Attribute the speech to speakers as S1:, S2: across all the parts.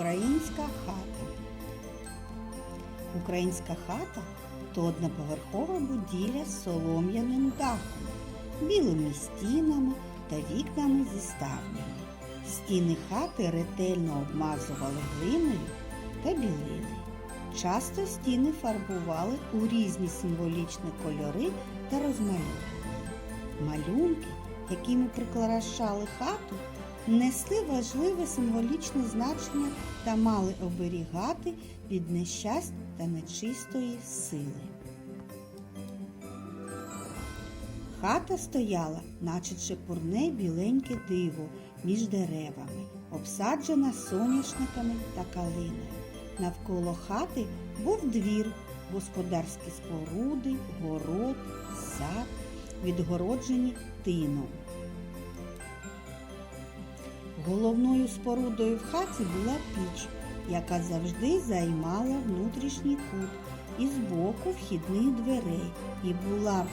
S1: Українська хата. Українська хата то одноповерхова будівля з солом'яним дахом, білими стінами та вікнами зі ставнями. Стіни хати ретельно обмазували глиною та білили. Часто стіни фарбували у різні символічні кольори та розмальовували. Малюнки, якими прикрашали хату, несли важливе символічне значення та мали оберігати від нещасть та нечистої сили. Хата стояла, наче чепурне біленьке диво між деревами, обсаджена соняшниками та калиною. Навколо хати був двір, господарські споруди, город, сад, відгороджені тином. Головною спорудою в хаті була піч, яка завжди займала внутрішній кут і збоку вхідних дверей і була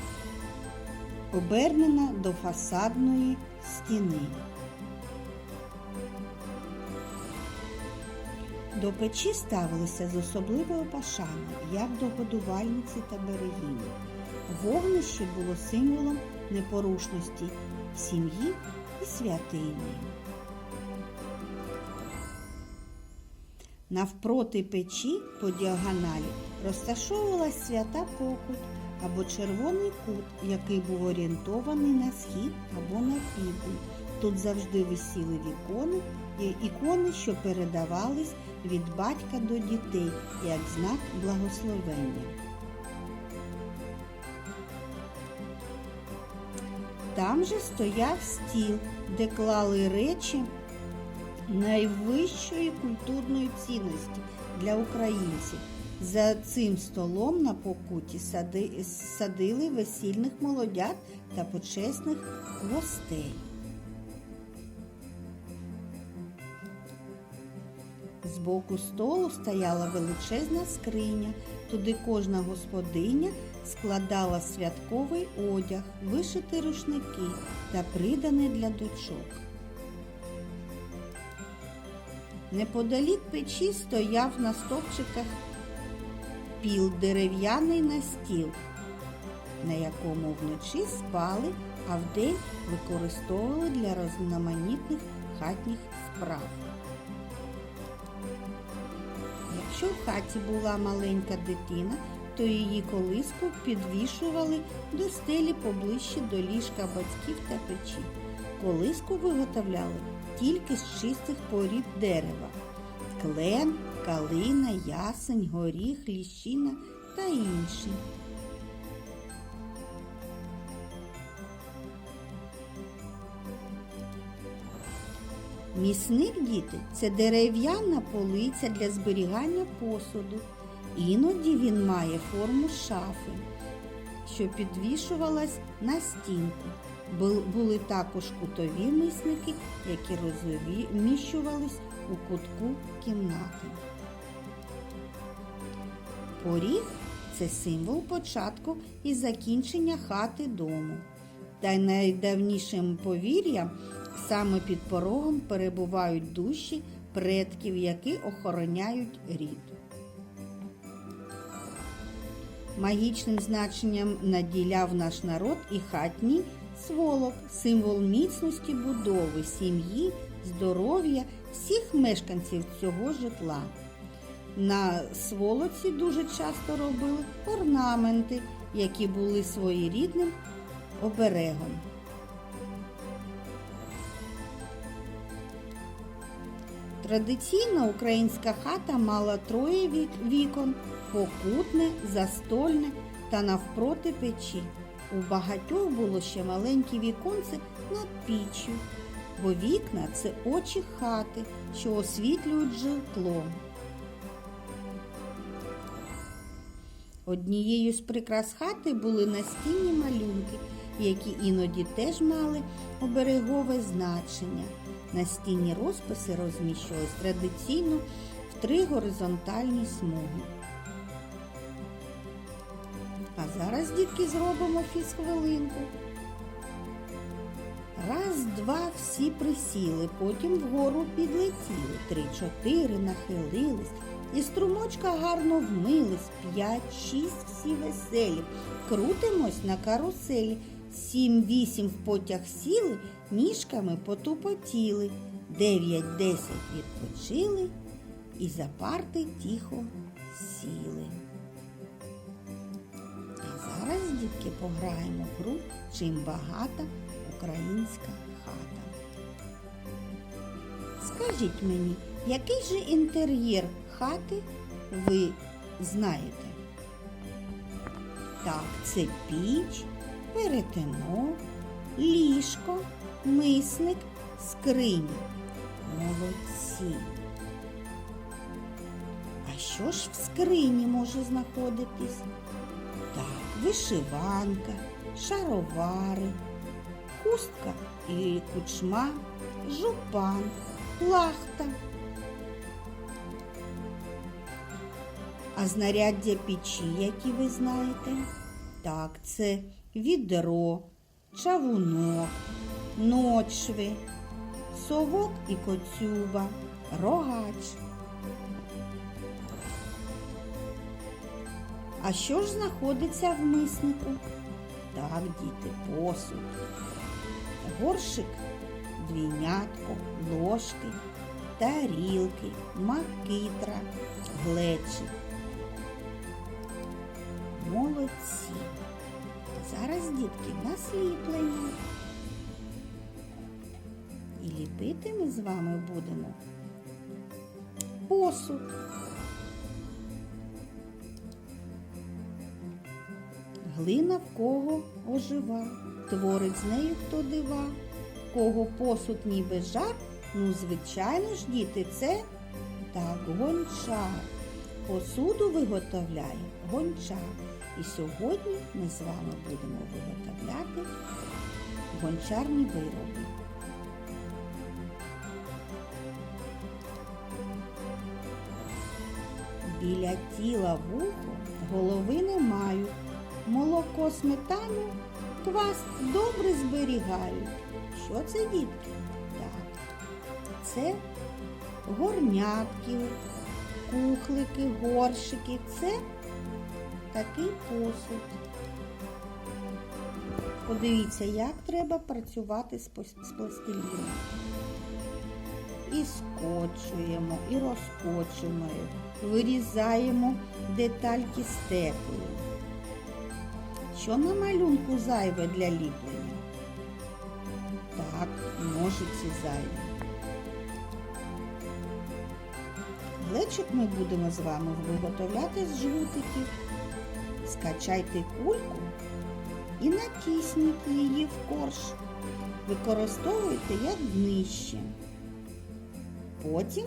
S1: обернена до фасадної стіни. До печі ставилися з особливою пошаною, як до годувальниці та берегині. Вогнище було символом непорушності сім'ї і святині. Навпроти печі по діагоналі розташовувалась свята покуть або червоний кут, який був орієнтований на схід або на південь. Тут завжди висіли вікони, ікони, що передавались від батька до дітей як знак благословення. Там же стояв стіл, де клали речі найвищої культурної цінності для українців. За цим столом на покуті сади, садили весільних молодят та почесних гостей. З боку столу стояла величезна скриня. Туди кожна господиня складала святковий одяг, вишиті рушники та придане для дочок. Неподалік печі стояв на стовпчиках піл дерев'яний настіл, на якому вночі спали, а вдень використовували для різноманітних хатніх справ. Якщо в хаті була маленька дитина, то її колиску підвішували до стелі поближче до ліжка батьків та печі. Колиску виготовляли тільки з чистих порід дерева клен, калина, ясень, горіх, ліщина та інші. Місник діти це дерев'яна полиця для зберігання посуду. Іноді він має форму шафи, що підвішувалась на стінку. Були також кутові мисники, які розміщувались у кутку кімнати. Поріг це символ початку і закінчення хати дому. Та й найдавнішим повір'ям саме під порогом перебувають душі предків, які охороняють рід. Магічним значенням наділяв наш народ і хатній сволок, символ міцності будови, сім'ї, здоров'я всіх мешканців цього житла. На сволоці дуже часто робили орнаменти, які були своєрідним оберегом. Традиційно українська хата мала троє вікон покутне, застольне та навпроти печі. У багатьох було ще маленькі віконце над піччю, бо вікна це очі хати, що освітлюють житло. Однією з прикрас хати були настінні малюнки, які іноді теж мали оберегове значення. Настінні розписи розміщувались традиційно в три горизонтальні смуги. Зараз, дітки, зробимо фізхвилинку. Раз, два всі присіли, потім вгору підлетіли. Три-чотири нахилились. І струмочка гарно вмились. П'ять-шість всі веселі. Крутимось на каруселі. Сім-вісім в потяг сіли, ніжками потупотіли. Дев'ять-десять відпочили і за парти тихо сіли. Дітки, пограємо в гру чим багата українська хата. Скажіть мені, який же інтер'єр хати ви знаєте? Так, це піч, перетино, ліжко, мисник, скриня. Молодці. А що ж в скрині може знаходитись? Вишиванка, шаровари, хустка і кучма, жупан, плахта. А знаряддя печі, які ви знаєте? Так, це відро, чавунок, ночви, совок і коцюба, рогач. А що ж знаходиться в миснику? Так, діти, посуд. Горшик, двійнятко, ложки, тарілки, макитра, глечик. Молодці. Зараз, дітки, насліплення. І ліпити ми з вами будемо посуд. Глина в кого ожива, творить з нею хто дива, кого посуд ніби жар, ну, звичайно ж, діти, це так, гончар. Посуду виготовляє гончар. І сьогодні ми з вами будемо виготовляти гончарні вироби. Біля тіла вухо голови не мають. Молоко, сметану, квас добре зберігають. Що це, дітки? Так, це горнятки, кухлики, горщики. Це такий посуд. Подивіться, як треба працювати з пластиліном. І скочуємо, і розкочуємо, вирізаємо детальки стеклою. Що на малюнку зайве для ліплення? Так, ножиці зайві. Глечик ми будемо з вами виготовляти з жгутиків. Скачайте кульку і натисніть її в корж. Використовуйте як днище. Потім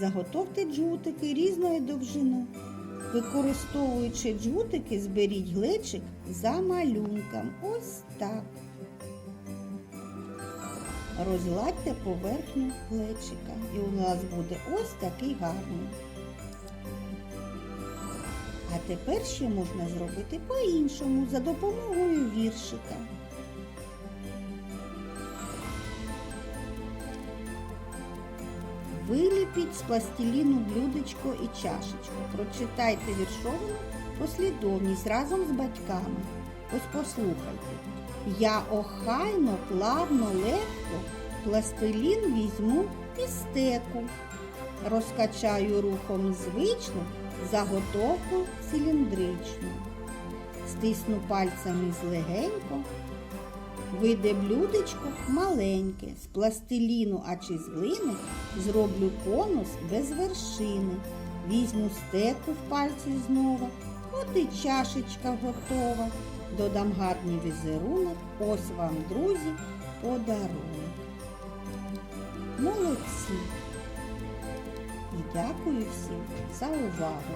S1: заготовте джгутики різної довжини. Використовуючи джгутики, зберіть глечик за малюнком. Ось так. Розгладьте поверхню глечика. І у нас буде ось такий гарний. А тепер ще можна зробити по-іншому за допомогою віршика. Виліпіть з пластиліну блюдечко і чашечку. Прочитайте віршовану послідовність разом з батьками. Ось послухайте. Я охайно, плавно, легко пластилін візьму і стеку. Розкачаю рухом звично заготовку циліндричну. Стисну пальцями злегенько, Вийде блюдечко маленьке, з пластиліну, а чи з глини зроблю конус без вершини. Візьму стеку в пальці знову, от і чашечка готова. Додам гарний візерунок, ось вам, друзі, подарунок. Молодці! І дякую всім за увагу!